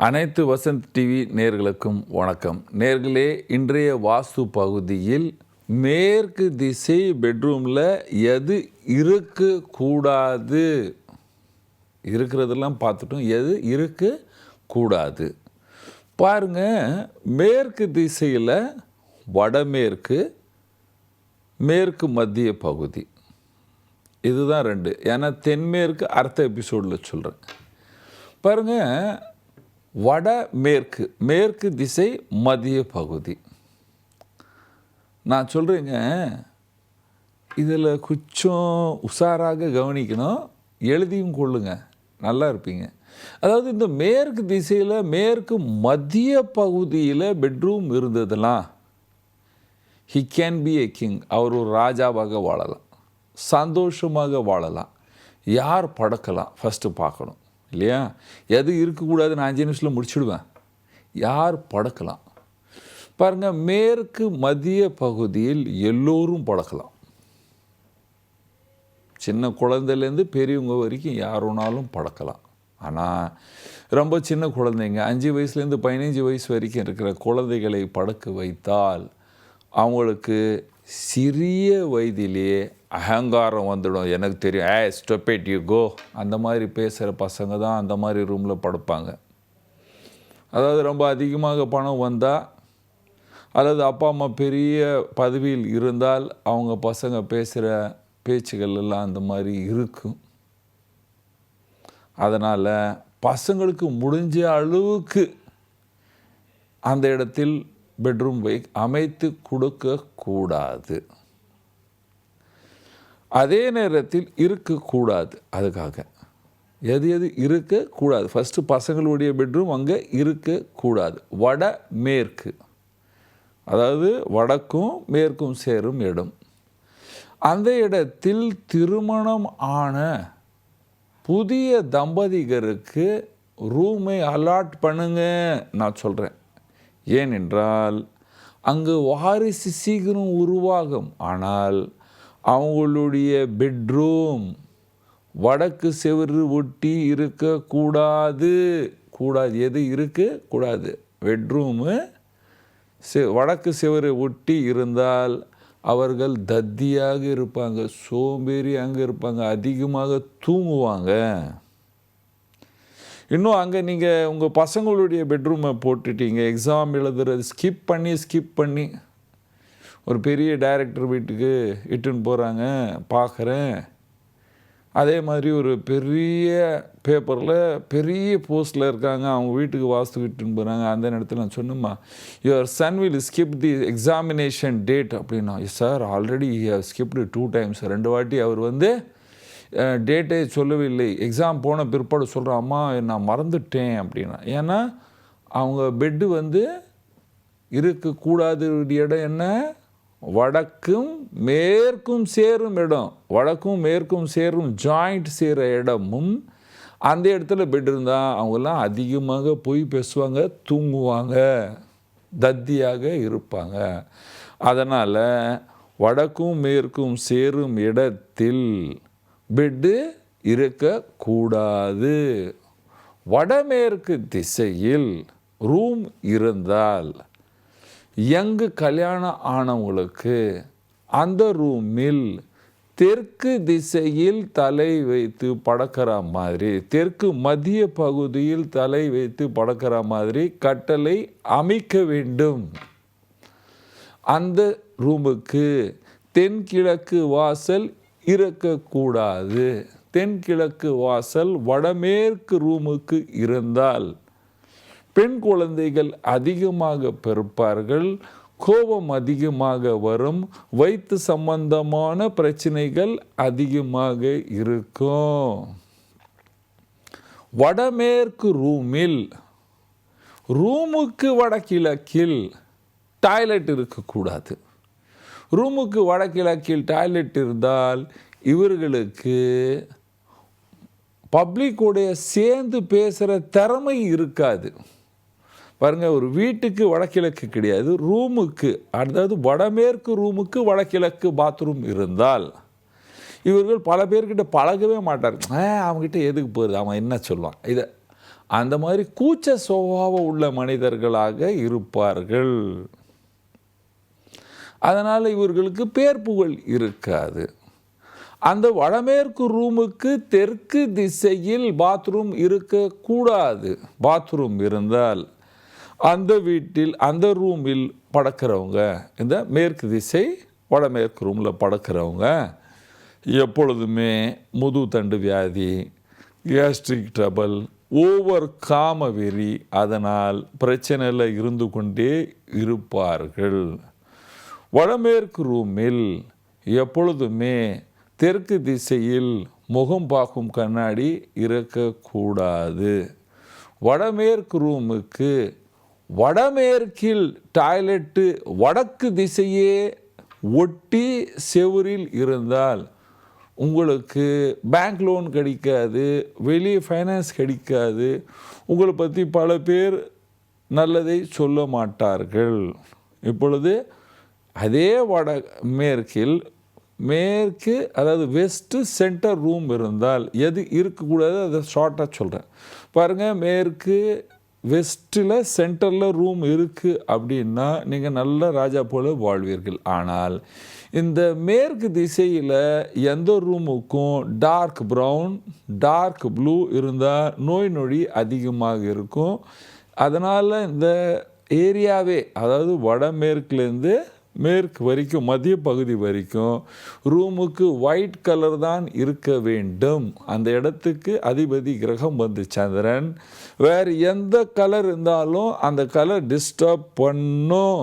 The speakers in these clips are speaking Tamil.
அனைத்து வசந்த் டிவி நேர்களுக்கும் வணக்கம். நேர்களே இன்றைய வாஸ்து பகுதியில் மேற்கு திசை பெட்ரூமில் எது இருக்கக்கூடாது? இருக்கிறதெல்லாம் பார்த்துட்டோம். எது இருக்கக்கூடாது? கூடாது பாருங்க மேற்கு திசையில் வடமேற்கு மேற்கு மத்திய பகுதி. இதுதான் ரெண்டு. ஏன்னா தென்மேற்கு அடுத்த எபிசோடில் சொல்கிறேன் பாருங்க வட மேற்கு மேற்கு திசை மதிய பகுதி. நான் சொல்கிறேங்க இதில் கொஞ்சம் உஷாராக கவனிக்கணும் எழுதியும் கொள்ளுங்க நல்லா இருப்பீங்க. அதாவது இந்த மேற்கு திசையில் மேற்கு மத்திய பகுதியில் பெட்ரூம் இருந்ததெல்லாம் he can be a king அவர் ஒரு ராஜாவாக வாழலாம் சந்தோஷமாக வாழலாம் யார் படக்கலாம் ஃபஸ்ட்டு பார்க்கணும். இல்லையா? எது இருக்கக்கூடாது நான் அஞ்சு நிமிஷத்தில் முடிச்சிடுவேன். யார் படக்கலாம்? பாருங்கள் மேற்கு மதிய பகுதியில் எல்லோரும் படக்கலாம். சின்ன குழந்தைலேருந்து பெரியவங்க வரைக்கும் யார் வேணாலும் படக்கலாம். ஆனால் ரொம்ப சின்ன குழந்தைங்க அஞ்சு வயசுலேருந்து பதினஞ்சு வயசு வரைக்கும் இருக்கிற குழந்தைகளை படக்க வைத்தால் அவங்களுக்கு சிறிய வயதிலேயே அகங்காரம் வந்துடும். எனக்கு தெரியும். ஏ ஸ்டொப்பேட் யூ கோ அந்த மாதிரி பேசுகிற பசங்க தான் அந்த மாதிரி ரூமில் படுப்பாங்க. அதாவது ரொம்ப அதிகமாக பணம் வந்தால் அல்லது அப்பா அம்மா பெரிய பதவியில் இருந்தால் அவங்க பசங்க பேசுகிற பேச்சுகள் எல்லாம் அந்த மாதிரி இருக்கும். அதனால் பசங்களுக்கு முடிஞ்ச அளவுக்கு அந்த இடத்தில் பெட்ரூம் வை அமைத்து கொடுக்கக்கூடாது. அதே நேரத்தில் இருக்கக்கூடாது. அதுக்காக. எது எது இருக்கக்கூடாது? ஃபஸ்ட்டு பசங்களுடைய பெட்ரூம் அங்கே இருக்கக்கூடாது. வட மேற்கு. அதாவது வடக்கும் மேற்கும் சேரும் இடம். அந்த இடத்தில் திருமணம் ஆன புதிய தம்பதிகருக்கு ரூமை அலாட் பண்ணுங்க. நான் சொல்கிறேன் ஏனென்றால் அங்கு வாரிசு சீக்கிரம் உருவாகும். ஆனால் அவங்களுடைய பெட்ரூம் வடக்கு செவரு ஒட்டி இருக்கக்கூடாது. கூடாது. எது இருக்கக்கூடாது? பெட்ரூமு செ வடக்கு செவரை ஒட்டி இருந்தால் அவர்கள் தத்தியாக இருப்பாங்க சோம்பேறி அங்கே இருப்பாங்க அதிகமாக தூங்குவாங்க. இன்னும் அங்கே நீங்கள் உங்கள் பசங்களுடைய பெட்ரூமை போட்டுட்டீங்க. எக்ஸாம் எழுதுறது ஸ்கிப் பண்ணி ஸ்கிப் பண்ணி. ஒரு பெரிய டைரக்டர் வீட்டுக்கு இட்டுன்னு போகிறாங்க பார்க்குறேன் அதே மாதிரி ஒரு பெரிய பேப்பரில் பெரிய போஸ்ட்டில் இருக்காங்க அவங்க வீட்டுக்கு வாஸ்து இட்டுன்னு போகிறாங்க அந்த நேரத்தில் நான் சொன்னோம்மா your son will skip the examination date அப்படின்னா sir already skipped two times ரெண்டு வாட்டி அவர் வந்து டேட்டே சொல்லவில்லை. எக்ஸாம் போன பிற்பாடு சொல்கிறேன் அம்மா நான் மறந்துட்டேன் அப்படின்னா. ஏன்னா அவங்க பெட்டு வந்து இருக்கக்கூடாத இடம் என்ன? வடக்கும் மேற்கும் சேரும் இடம். வடக்கும் மேற்கும் சேரும் ஜாயிண்ட் சேர இடமும் அந்த இடத்துல பெட் இருந்தால் அவங்கெல்லாம் அதிகமாக போய் பேசுவாங்க தூங்குவாங்க தத்தியாக இருப்பாங்க. அதனால் வடக்கும் மேற்கும் சேரும் இடத்தில் பெட்டு இருக்கக்கூடாது. வடமேற்கு திசையில் ரூம் இருந்தால் யங்கு கல்யாணம் ஆனவங்களுக்கு அந்த ரூமில் தெற்கு திசையில் தலை வைத்து படக்கிற மாதிரி தெற்கு மத்திய பகுதியில் தலை வைத்து படக்கிற மாதிரி கட்டளை அமைக்க வேண்டும். அந்த ரூமுக்கு தென்கிழக்கு வாசல் இருக்கக்கூடாது. தென்கிழக்கு வாசல் வடமேற்கு ரூமுக்கு இருந்தால் பெண் குழந்தைகள் அதிகமாக பிறப்பார்கள் கோபம் அதிகமாக வரும் வயிற்று சம்பந்தமான பிரச்சனைகள் அதிகமாக இருக்கும். வடமேற்கு ரூமில் ரூமுக்கு வடகிழக்கில் டாய்லெட் இருக்கக்கூடாது. ரூமுக்கு வடகிழக்கில் டாய்லெட் இருந்தால் இவர்களுக்கு பப்ளிக்கோடைய சேர்ந்து பேசுகிற திறமை இருக்காது. பாருங்கள் ஒரு வீட்டுக்கு வடகிழக்கு கிடையாது ரூமுக்கு அதாவது வடமேற்கு ரூமுக்கு வடகிழக்கு பாத்ரூம் இருந்தால் இவர்கள் பல பேர்கிட்ட பழகவே மாட்டார். ஆ அவங்ககிட்ட எதுக்கு போகுது அவன் என்ன சொல்லுவான்? இதை அந்த மாதிரி கூச்ச சுபாவம் உள்ள மனிதர்களாக இருப்பார்கள். அதனால் இவர்களுக்கு பேர் புகழ் இருக்காது. அந்த வடமேற்கு ரூமுக்கு தெற்கு திசையில் பாத்ரூம் இருக்கக்கூடாது. பாத்ரூம் இருந்தால் அந்த வீட்டில் அந்த ரூமில் படக்கிறவங்க இந்த மேற்கு திசை வடமேற்கு ரூமில் படக்கிறவங்க எப்பொழுதுமே முது தண்டு வியாதி கேஸ்ட்ரிக் ட்ரபல் ஓவர் காமவெறி அதனால் பிரச்சனையில் இருந்து கொண்டே இருப்பார்கள். வடமேற்கு ரூமில் எப்பொழுதுமே தெற்கு திசையில் முகம் பார்க்கும் கண்ணாடி இருக்கக்கூடாது. வடமேற்கு ரூமுக்கு வடமேற்கில் டாய்லெட்டு வடக்கு திசையே ஒட்டி செவரில் இருந்தால் உங்களுக்கு பேங்க் லோன் கிடைக்காது வெளியே ஃபைனான்ஸ் கிடைக்காது. உங்களை பற்றி பல பேர் நல்லதை சொல்ல மாட்டார்கள். இப்பொழுது அதே வட மேற்கில் மேற்கு அதாவது வெஸ்ட்டு சென்டர் ரூம் இருந்தால் எது இருக்கக்கூடாது அதை ஷார்ட்டாக சொல்கிறேன் பாருங்கள் மேற்கு வெஸ்ட்டில் சென்டரில் ரூம் இருக்குது அப்படின்னா நீங்கள் நல்ல ராஜா போல வாழ்வீர்கள். ஆனால் இந்த மேற்கு திசையில் எந்த ரூமுக்கும் டார்க் ப்ரௌன் டார்க் ப்ளூ இருந்தால் நோய் நொடி அதிகமாக இருக்கும். அதனால் இந்த ஏரியாவே அதாவது வடமேற்குலேருந்து மேற்கு வரைக்கும் மத்திய பகுதி வரைக்கும் ரூமுக்கு ஒயிட் கலர் தான் இருக்க வேண்டும். அந்த இடத்துக்கு அதிபதி கிரகம் வந்து சந்திரன். வேறு எந்த கலர் இருந்தாலும் அந்த கலர் டிஸ்டர்ப் பண்ணும்.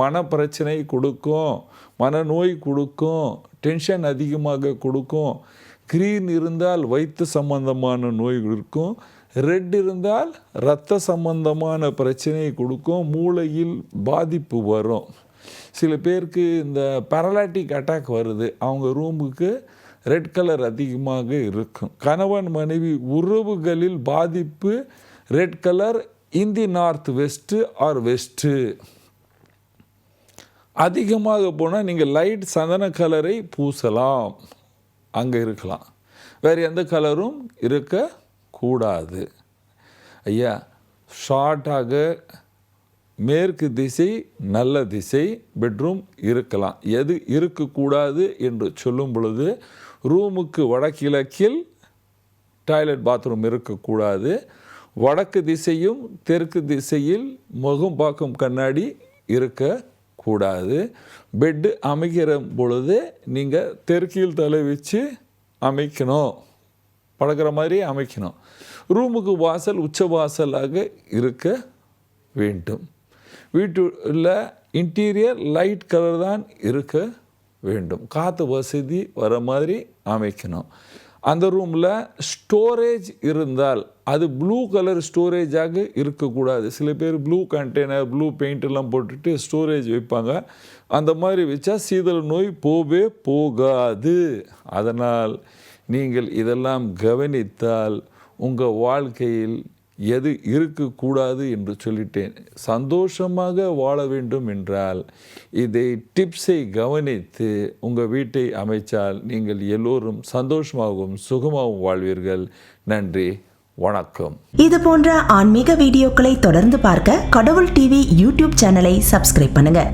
மன பிரச்சனை கொடுக்கும் மனநோய் கொடுக்கும் டென்ஷன் அதிகமாக கொடுக்கும். க்ரீன் இருந்தால் வயிற்று சம்பந்தமான நோய் இருக்கும் ரெட் இருந்தால் இரத்த சம்பந்தமான பிரச்சனையை கொடுக்கும். மூளையில் பாதிப்பு வரும். சில பேருக்கு இந்த பேரலாட்டிக் அட்டாக் வருது. அவங்க ரூமுக்கு ரெட் கலர் அதிகமாக இருக்கும். கணவன் மனைவி உறவுகளில் பாதிப்பு red colour in the north west or west அதிகமாக போனால் நீங்கள் லைட் சந்தன கலரை பூசலாம். அங்கே இருக்கலாம். வேறு எந்த கலரும் இருக்கக்கூடாது ஐயா ஷார்ட்டாக மேற்கு திசை நல்ல திசை பெட்ரூம் இருக்கலாம். எது இருக்கக்கூடாது என்று சொல்லும் பொழுது ரூமுக்கு வடகிழக்கில் டாய்லெட் பாத்ரூம் இருக்கக்கூடாது. வடக்கு திசையும் தெற்கு திசையில் முகம் பார்க்கும் கண்ணாடி இருக்கக்கூடாது. பெட்டு அமைக்கிற பொழுது நீங்கள் தெற்கில் தலை வச்சு அமைக்கணும். பழகிற மாதிரி அமைக்கணும். ரூமுக்கு வாசல் உச்ச வாசலாக இருக்க வேண்டும். வீட்டில் இன்டீரியர் லைட் கலர் தான் இருக்க வேண்டும். காற்று வசதி வர மாதிரி அமைக்கணும். அந்த ரூமில் ஸ்டோரேஜ் இருந்தால் அது ப்ளூ கலர் ஸ்டோரேஜாக இருக்கக்கூடாது. சில பேர் ப்ளூ கண்டெய்னர் ப்ளூ பெயிண்ட்லாம் போட்டுட்டு ஸ்டோரேஜ் வைப்பாங்க. அந்த மாதிரி வச்சா சீதல் நோய் போவே போகாது. அதனால் நீங்கள் இதெல்லாம் கவனித்தால் உங்கள் வாழ்க்கையில் எது இருக்கக்கூடாது என்று சொல்லிட்டேன். சந்தோஷமாக வாழ வேண்டும் என்றால் இதை டிப்ஸை கவனித்து உங்கள் வீட்டை அமைச்சால் நீங்கள் எல்லோரும் சந்தோஷமாகவும் சுகமாகவும் வாழ்வீர்கள். நன்றி வணக்கம். இது போன்ற ஆன்மீக வீடியோக்களை தொடர்ந்து பார்க்க கடவுள் டிவி யூடியூப் சேனலை சப்ஸ்கிரைப் பண்ணுங்க.